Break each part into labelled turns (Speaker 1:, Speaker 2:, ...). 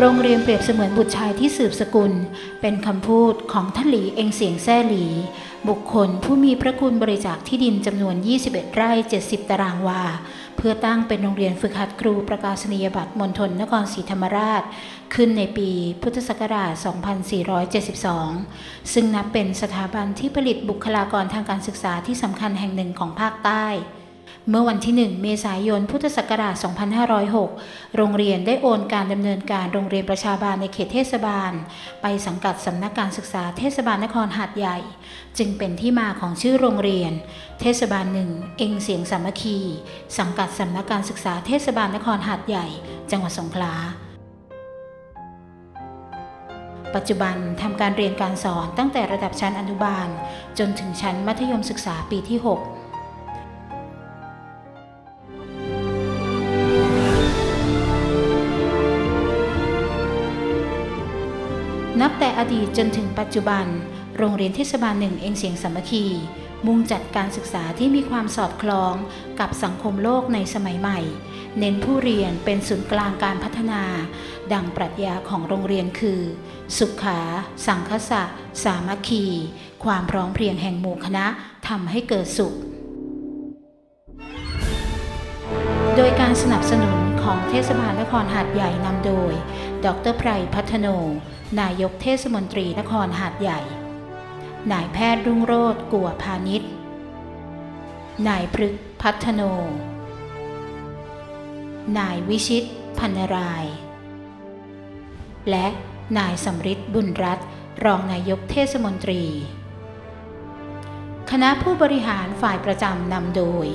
Speaker 1: โรงเรียนเปรียบเสมือนบุตรชายที่สืบสกุล เป็นคำพูดของท่านหลีเองเสียงแซ่หลี บุคคลผู้มีพระคุณบริจาคที่ดินจำนวน 21 ไร่ 70 ตารางวา เพื่อตั้งเป็นโรงเรียนฝึกหัดครูประกาศนียบัตรมณฑลนครศรีธรรมราช ขึ้นในปีพุทธศักราช 2472 ซึ่งนับเป็นสถาบันที่ผลิตบุคลากรทางการศึกษาที่สำคัญแห่งหนึ่งของภาคใต้ เมื่อวันที่ 1 เมษายน พุทธศักราช 2506 โรงเรียนได้โอนการดำเนินการโรงเรียนประชาบาลในเขตเทศบาล ไปสังกัดสำนักการศึกษาเทศบาลนครหาดใหญ่ จึงเป็นที่มาของชื่อโรงเรียน เทศบาลหนึ่งเองเสียงสามัคคี สังกัดสำนักการศึกษาเทศบาลนครหาดใหญ่ จังหวัดสงขลาปัจจุบันทำการเรียนการสอนตั้งแต่ระดับชั้นอนุบาล จนถึงชั้นมัธยมศึกษาปีที่ 6 นับแต่อดีตจนถึงปัจจุบัน โรงเรียนเทศบาลหนึ่งเองเสียงสามัคคี มุ่งจัดการศึกษาที่มีความสอดคล้องกับสังคมโลกในสมัยใหม่ เน้นผู้เรียนเป็นศูนย์กลางการพัฒนา ดังปรัชญาของโรงเรียนคือ สุขา สังคสะ สามัคคี ความพร้อมเพรียงแห่งหมู่คณะทำให้เกิดสุข โดยการสนับสนุน ของเทศบาลนครหาดใหญ่นำโดย ดรไพรพัฒโน นายกเทศมนตรีนครหาดใหญ่ นายแพทย์รุ่งโรธกัวพาณิชย์ นายพฤกพัฒโน นายวิชิตพันราย และนายสำริดบุญรัตน์รองนายกเทศมนตรี คณะผู้บริหารฝ่ายประจำนำโดย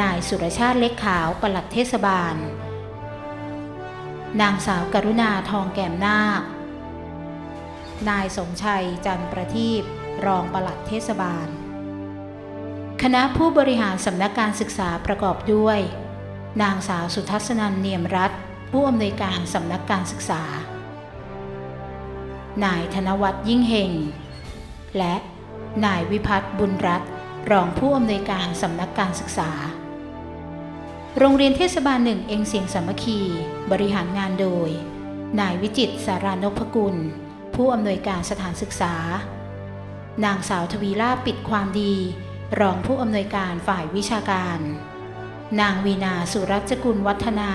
Speaker 1: นายสุรชาติเล็กขาวปลัดเทศบาล นางสาวกรุณาทองแก้มนาคนายสมชัยจันประทีปรองปลัดเทศบาล คณะผู้บริหารสำนักการศึกษาประกอบด้วย นางสาวสุทัศนันเนียมรัฐผู้อำนวยการสำนักการศึกษา นายธนวัฒน์ยิ่งเฮงและนายวิพัฒน์บุญรัตน์รองผู้อำนวยการสำนักการศึกษา โรงเรียนเทศบาลหนึ่งเองเสียงสามัคคี บริหารงานโดย นายวิจิตสารานพกุล ผู้อำนวยการสถานศึกษา นางสาวทวีลาปิดความดี รองผู้อำนวยการฝ่ายวิชาการ นางวีนาสุรัชกุลวัฒนา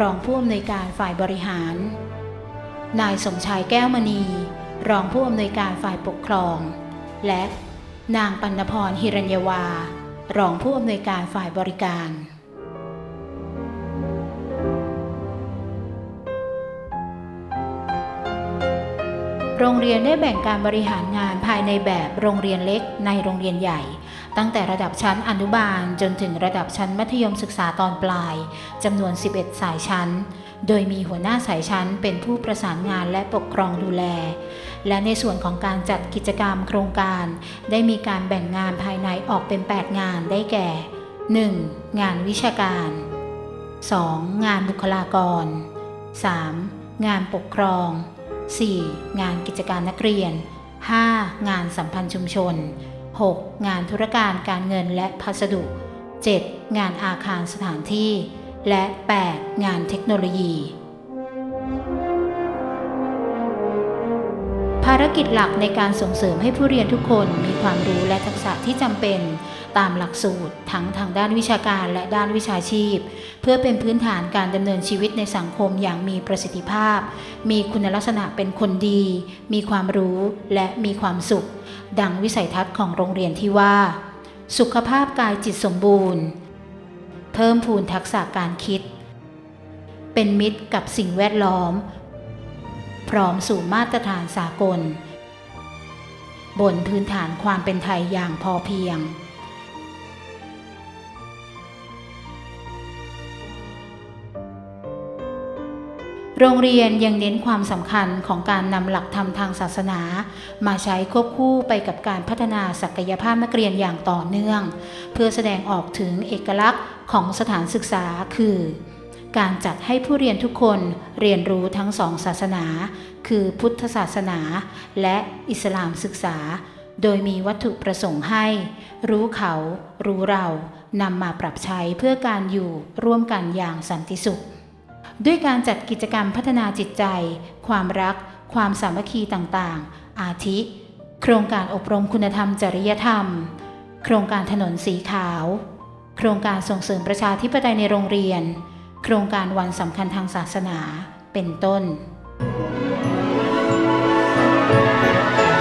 Speaker 1: รองผู้อำนวยการฝ่ายบริหาร นายสมชายแก้วมณี รองผู้อำนวยการฝ่ายปกครอง และนางปัณพรหิรัญยวา รองผู้อำนวยการฝ่ายบริการ โรงเรียนได้แบ่งการบริหารงานภายในแบบโรงเรียนเล็กในโรงเรียนใหญ่ ตั้งแต่ระดับชั้นอนุบาลจนถึงระดับชั้นมัธยมศึกษาตอนปลายจำนวน 11 สายชั้น โดยมีหัวหน้าสายชั้นเป็นผู้ประสานงานและปกครองดูแล และในส่วนของการจัดกิจกรรมโครงการ ได้มีการแบ่งงานภายในออกเป็น 8 งานได้แก่ 1. งานวิชาการ 2. งานบุคลากร 3. งานปกครอง 4. งานกิจการนักเรียน 5. งานสัมพันธ์ชุมชน 6. งานธุรการการเงินและพัสดุ 7. งานอาคารสถานที่ และ 8. งานเทคโนโลยี ภารกิจหลักในการส่งเสริมให้ผู้เรียนทุกคนมีความรู้และทักษะที่จำเป็น ตามหลักสูตร ทั้งทางด้านวิชาการและด้านวิชาชีพ เพื่อเป็นพื้นฐานการดำเนินชีวิตในสังคมอย่างมีประสิทธิภาพ มีคุณลักษณะเป็นคนดี มีความรู้และมีความสุข ดังวิสัยทัศน์ของโรงเรียนที่ว่า สุขภาพกายจิตสมบูรณ์ เพิ่มพูนทักษะการคิด เป็นมิตรกับสิ่งแวดล้อม พร้อมสู่มาตรฐานสากลบนพื้นฐานความเป็นไทยอย่างพอเพียง โรงเรียนยังเน้นความสำคัญของการนำหลักธรรมทางศาสนา มาใช้ควบคู่ไปกับการพัฒนาศักยภาพนักเรียนอย่างต่อเนื่อง เพื่อแสดงออกถึงเอกลักษณ์ของสถานศึกษาคือ การจัดให้ผู้เรียนทุกคนเรียนรู้ทั้งสองศาสนา คือพุทธศาสนา และอิสลามศึกษา โดยมีวัตถุประสงค์ให้ รู้เขา รู้เรานำมาปรับใช้เพื่อการอยู่ร่วมกันอย่างสันติสุข ด้วยการจัดกิจกรรมพัฒนาจิตใจ ความรัก ความสามัคคีต่างๆ อาทิ โครงการอบรมคุณธรรมจริยธรรม โครงการถนนสีขาว โครงการส่งเสริมประชาธิปไตยในโรงเรียน โครงการวันสำคัญทางศาสนา เป็นต้น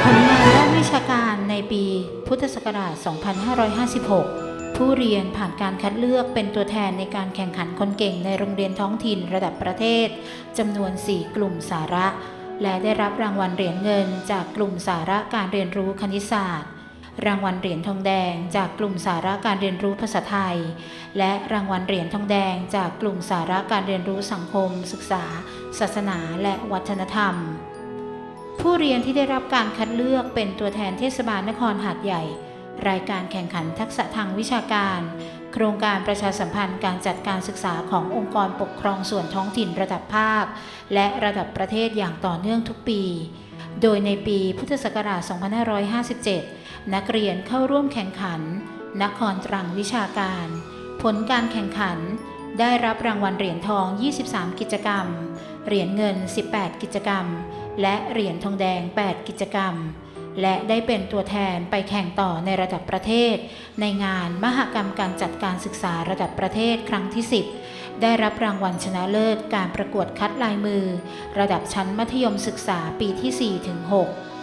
Speaker 1: ผลงานด้านวิชาการในปีพุทธศักราช 2556 ผู้เรียนผ่านการคัดเลือกเป็นตัวแทนในการแข่งขันคนเก่งในโรงเรียนท้องถิ่นระดับประเทศจำนวน 4 กลุ่มสาระ และได้รับรางวัลเหรียญเงิน จากกลุ่มสาระการเรียนรู้คณิตศาสตร์ รางวัลเหรียญทองแดง จากกลุ่มสาระการเรียนรู้ภาษาไทย และรางวัลเหรียญทองแดง จากกลุ่มสาระการเรียนรู้สังคม ศึกษา ศาสนา และวัฒนธรรม ผู้เรียนที่ได้รับการคัดเลือกเป็นตัวแทนเทศบาลนครหาดใหญ่ รายการแข่งขันทักษะทางวิชาการ โครงการประชาสัมพันธ์การจัดการศึกษาขององค์กรปกครองส่วนท้องถิ่นระดับภาค และระดับประเทศอย่างต่อเนื่องทุกปี โดยในปีพุทธศักราช 2557 นักเรียนเข้าร่วมแข่งขัน นครตรังวิชาการ ผลการแข่งขัน ได้รับรางวัลเหรียญทอง 23 กิจกรรม เหรียญเงิน 18 กิจกรรม และเหรียญทองแดง 8 กิจกรรม และได้เป็นตัวแทนไปแข่งต่อในระดับประเทศ ในงานมหกรรมการจัดการศึกษาระดับประเทศครั้งที่ 10 ได้รับรางวัลชนะเลิศการประกวดคัดลายมือ ระดับชั้นมัธยมศึกษาปีที่4ถึง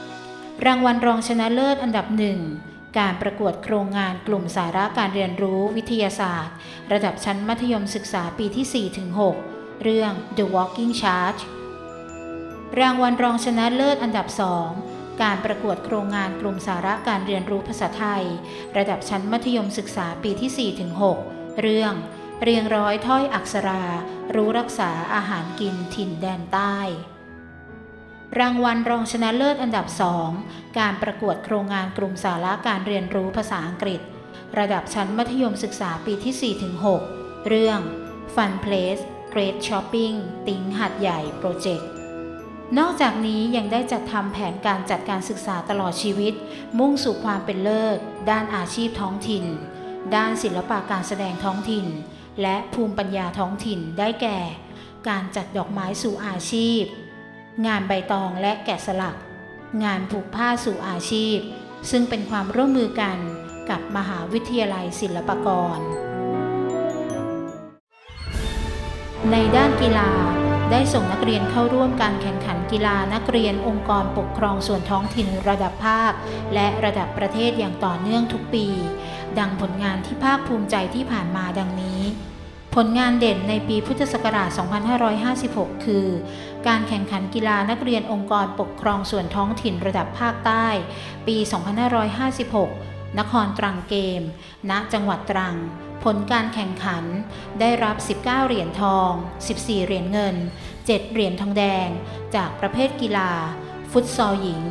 Speaker 1: 6รางวัลรองชนะเลิศอันดับหนึ่งการประกวดโครงงานกลุ่มสาระการเรียนรู้วิทยาศาสตร์ ระดับชั้นมัธยมศึกษาปีที่ 4 ถึง 6 เรื่อง The Walking Charge รางวัลรองชนะเลิศอันดับ 2 การประกวดโครงงานกลุ่มสาระการเรียนรู้ภาษาไทย ระดับชั้นมัธยมศึกษาปีที่4ถึง6เรื่อง เรียงร้อยถ้อยอักษรา รู้รักษาอาหารกินถิ่นแดนใต้ รางวัลรองชนะเลิศอันดับ 2 การประกวดโครงงานกลุ่มสาระการเรียนรู้ภาษาอังกฤษ ระดับชั้นมัธยมศึกษาปีที่4ถึง6เรื่อง Fun Place Great Shopping ติ้งหัดใหญ่โปรเจกต์ นอกจากนี้ยังได้จัดทำแผนการจัดการศึกษาตลอดชีวิต มุ่งสู่ความเป็นเลิศ ด้านอาชีพท้องถิ่น ด้านศิลปะการแสดงท้องถิ่น และภูมิปัญญาท้องถิ่นได้แก่ การจัดดอกไม้สู่อาชีพ งานใบตองและแกะสลัก งานผูกผ้าสู่อาชีพ ซึ่งเป็นความร่วมมือกันกับมหาวิทยาลัยศิลปากร ในด้านกีฬา ได้ส่งนักเรียนเข้าร่วมการแข่งขันกีฬานักเรียนองค์กรปกครองส่วนท้องถิ่นระดับภาค และระดับประเทศอย่างต่อเนื่องทุกปี ดังผลงานที่ภาคภูมิใจที่ผ่านมาดังนี้ ผลงานเด่นในปีพุทธศักราช 2556 คือ การแข่งขันกีฬานักเรียนองค์กรปกครองส่วนท้องถิ่นระดับภาคใต้ ปี 2556 นครตรังเกม ณ จังหวัดตรัง ผลการแข่งขันได้รับ 19 เหรียญทอง 14 เหรียญเงิน 7 เหรียญทองแดง จากประเภทกีฬา ฟุตซอลหญิง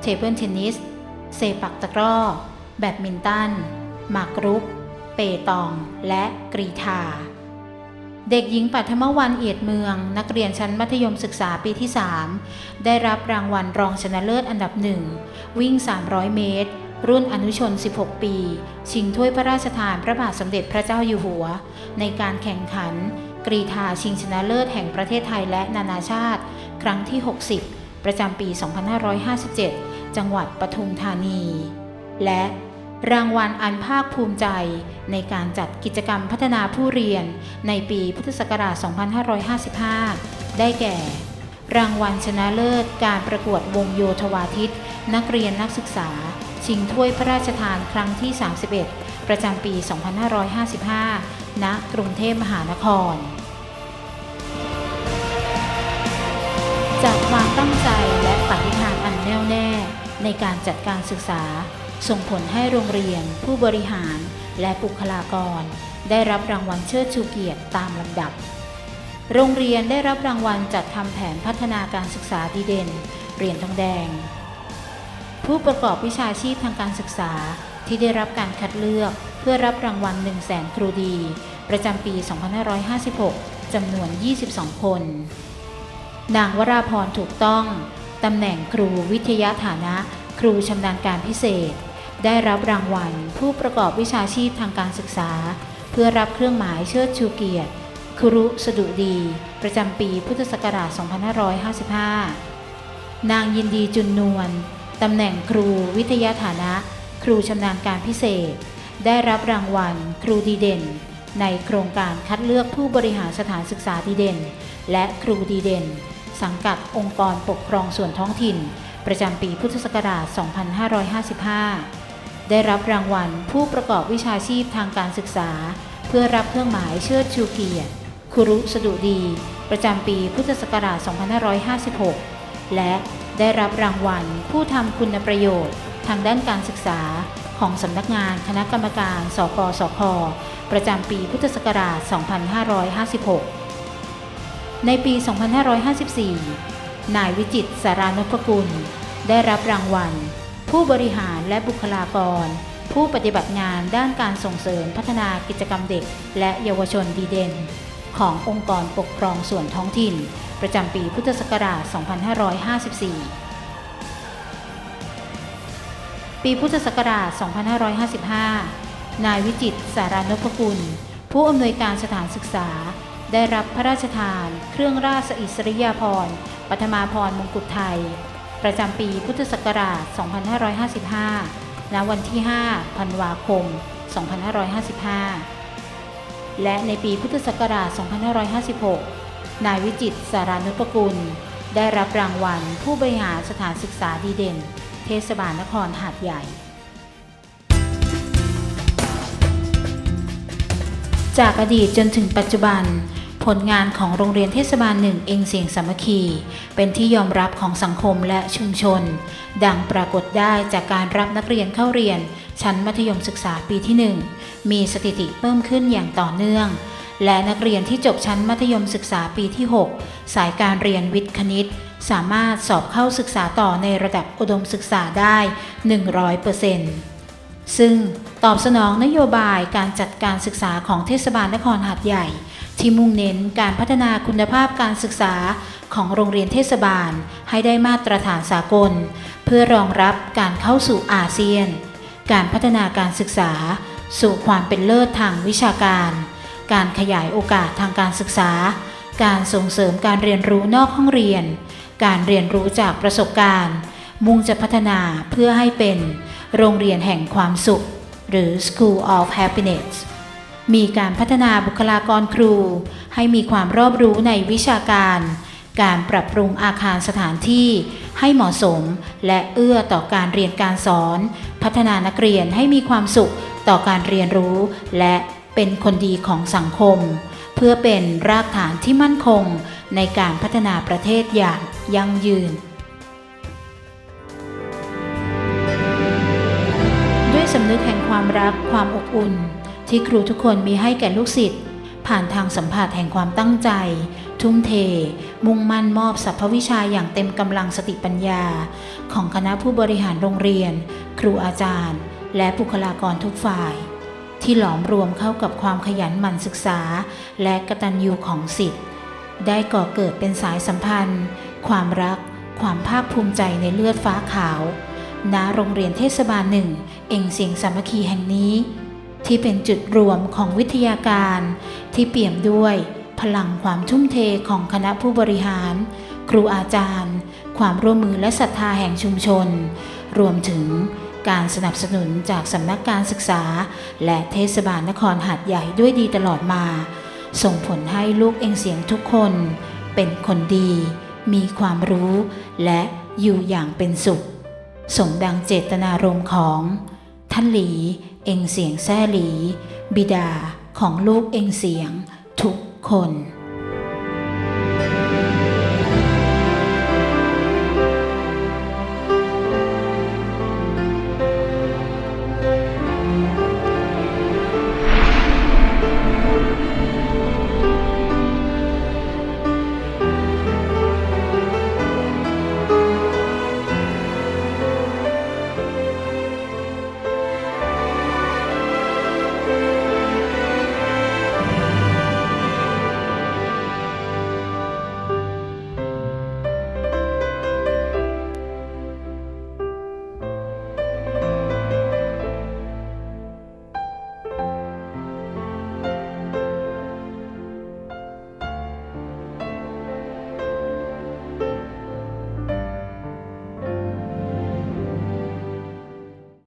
Speaker 1: เทเบิลเทนนิส เซปักตะกร้อ แบดมินตัน หมากรุก เปตอง และกรีธา เด็กหญิงปัทมวันเอียดเมือง นักเรียนชั้นมัธยมศึกษาปีที่ 3 ได้รับรางวัลรองชนะเลิศอันดับหนึ่ง วิ่ง 300 เมตร รุ่นอนุชน 16 ปี ชิงถ้วยพระราชทานพระบาทสมเด็จพระเจ้าอยู่หัว ในการแข่งขัน กรีธาชิงชนะเลิศแห่งประเทศไทยและนานาชาติ ครั้งที่ 60 ประจำปี 2557 จังหวัดปทุมธานี และรางวัลอันภาคภูมิใจในการจัดกิจกรรมพัฒนาผู้เรียนในปีพุทธศักราช 2555 ได้แก่ รางวัลชนะเลิศ การประกวดวงโยธวาทิต นักเรียนนักศึกษา ชิงถ้วยพระราชทานครั้งที่ 31 ประจำปี 2555 ณ กรุงเทพมหานคร จากความตั้งใจและปฏิภาณอันแน่วแน่ในการจัดการศึกษา ส่งผลให้โรงเรียน ผู้บริหาร และบุคลากร ได้รับรางวัลเชิดชูเกียรติตามลำดับ โรงเรียนได้รับรางวัลจัดทำแผนพัฒนาการศึกษาดีเด่น เหรียญทองแดง ผู้ประกอบวิชาชีพทางการศึกษาที่ได้รับการคัดเลือกเพื่อรับรางวัล 1 0 0 0 0แสนครูดี ประจำปี 2556 จำนวน 22 คน นางวราพรถูกต้อง ตำแหน่งครูวิทยาฐานะ ครูชำนาญการพิเศษ ได้รับรางวัลผู้ประกอบวิชาชีพทางการศึกษา เพื่อรับเครื่องหมายเชิดชูเกียรติ ครุสดุดี ประจำปีพุทธศักราช 2555 นางยินดีจุนนวลตำแหน่งครูวิทยาฐานะ ครูชำนาญการพิเศษ ได้รับรางวัลครูดีเด่น ในโครงการคัดเลือกผู้บริหารสถานศึกษาดีเด่น และครูดีเด่น สังกัดองค์กรปกครองส่วนท้องถิ่น ประจำปีพุทธศักราช 2555 ได้รับรางวัลผู้ประกอบวิชาชีพทางการศึกษา เพื่อรับเครื่องหมายเชิดชูเกียรติ ครุสดุดี ประจำปีพุทธศักราช 2556 และได้รับรางวัลผู้ทำคุณประโยชน์ทางด้านการศึกษาของสำนักงานคณะกรรมการ สกสค ประจำปีพุทธศักราช 2556 ในปี 2554 นายวิจิตสารานพกุล ได้รับรางวัล ผู้บริหารและบุคลากร ผู้ปฏิบัติงานด้านการส่งเสริมพัฒนากิจกรรมเด็ก และเยาวชนดีเด่น ขององค์กรปกครองส่วนท้องถิ่น ประจำปีพุทธศักราช 2554 ปีพุทธศักราช 2555 นายวิจิตสารานพกุล ผู้อำนวยการสถานศึกษา ได้รับพระราชทาน เครื่องราชอิสริยาภรณ์ปัทมาพรมงกุฎไทย ประจำปีพุทธศักราช 2555 ณ วันที่ 5 ธันวาคม 2555 และในปีพุทธศักราช 2556 นายวิจิตสารานุปกุล ได้รับรางวัลผู้บริหารสถานศึกษาดีเด่น เทศบาลนครหาดใหญ่ จากอดีตจนถึงปัจจุบัน ผลงานของโรงเรียนเทศบาลหนึ่งเองเสียงสามัคคี เป็นที่ยอมรับของสังคมและชุมชน ดังปรากฏได้จากการรับนักเรียนเข้าเรียน ชั้นมัธยมศึกษาปีที่ 1 มีสถิติเพิ่มขึ้นอย่างต่อเนื่อง และนักเรียนที่จบชั้นมัธยมศึกษาปีที่ 6 สายการเรียนวิทย์คณิต สามารถสอบเข้าศึกษาต่อในระดับอุดมศึกษาได้ 100%ซึ่งตอบสนองนโยบายการจัดการศึกษาของเทศบาลนครหาดใหญ่ ที่มุ่งเน้นการพัฒนาคุณภาพการศึกษาของโรงเรียนเทศบาล ให้ได้มาตรฐานสากล เพื่อรองรับการเข้าสู่อาเซียน การพัฒนาการศึกษา สู่ความเป็นเลิศทางวิชาการ การขยายโอกาสทางการศึกษา การส่งเสริมการเรียนรู้นอกห้องเรียน การเรียนรู้จากประสบการณ์ มุ่งจะพัฒนาเพื่อให้เป็น โรงเรียนแห่งความสุข หรือ School of Happiness มีการพัฒนาบุคลากรครู ให้มีความรอบรู้ในวิชาการ การปรับปรุงอาคารสถานที่ ให้เหมาะสม และเอื้อต่อการเรียนการสอน พัฒนานักเรียนให้มีความสุขต่อการเรียนรู้ และเป็นคนดีของสังคม เพื่อเป็นรากฐานที่มั่นคงในการพัฒนาประเทศอย่างยั่งยืนด้วยสำนึกแห่งความรักความอบอุ่น ที่ครูทุกคนมีให้แก่ลูกศิษย์ผ่านทางสัมผัสแห่งความตั้งใจ ทุ่มเท มุ่งมั่นมอบสรรพวิชาอย่างเต็มกำลังสติปัญญา ของคณะผู้บริหารโรงเรียน ครูอาจารย์ และบุคลากรทุกฝ่าย ที่หลอมรวมเข้ากับความขยันหมั่นศึกษา และกตัญญูของศิษย์ได้ก่อเกิดเป็นสายสัมพันธ์ ความรัก ความภาคภูมิใจในเลือดฟ้าขาวณโรงเรียนเทศบาลหนึ่ง เองเสียงสามัคคีแห่งนี้ ที่เป็นจุดรวมของวิทยาการที่เปี่ยมด้วย พลังความทุ่มเทของคณะผู้บริหาร ครูอาจารย์ ความร่วมมือและศรัทธาแห่งชุมชน รวมถึงการสนับสนุนจากสำนักการศึกษา และเทศบาลนครหาดใหญ่ด้วยดีตลอดมา ส่งผลให้ลูกเองเสียงทุกคน เป็นคนดี มีความรู้และอยู่อย่างเป็นสุข สมดังเจตนารมณ์ของ ท่านหลีเองเสียงแซ่หลี บิดาของลูกเองเสียงทุก คน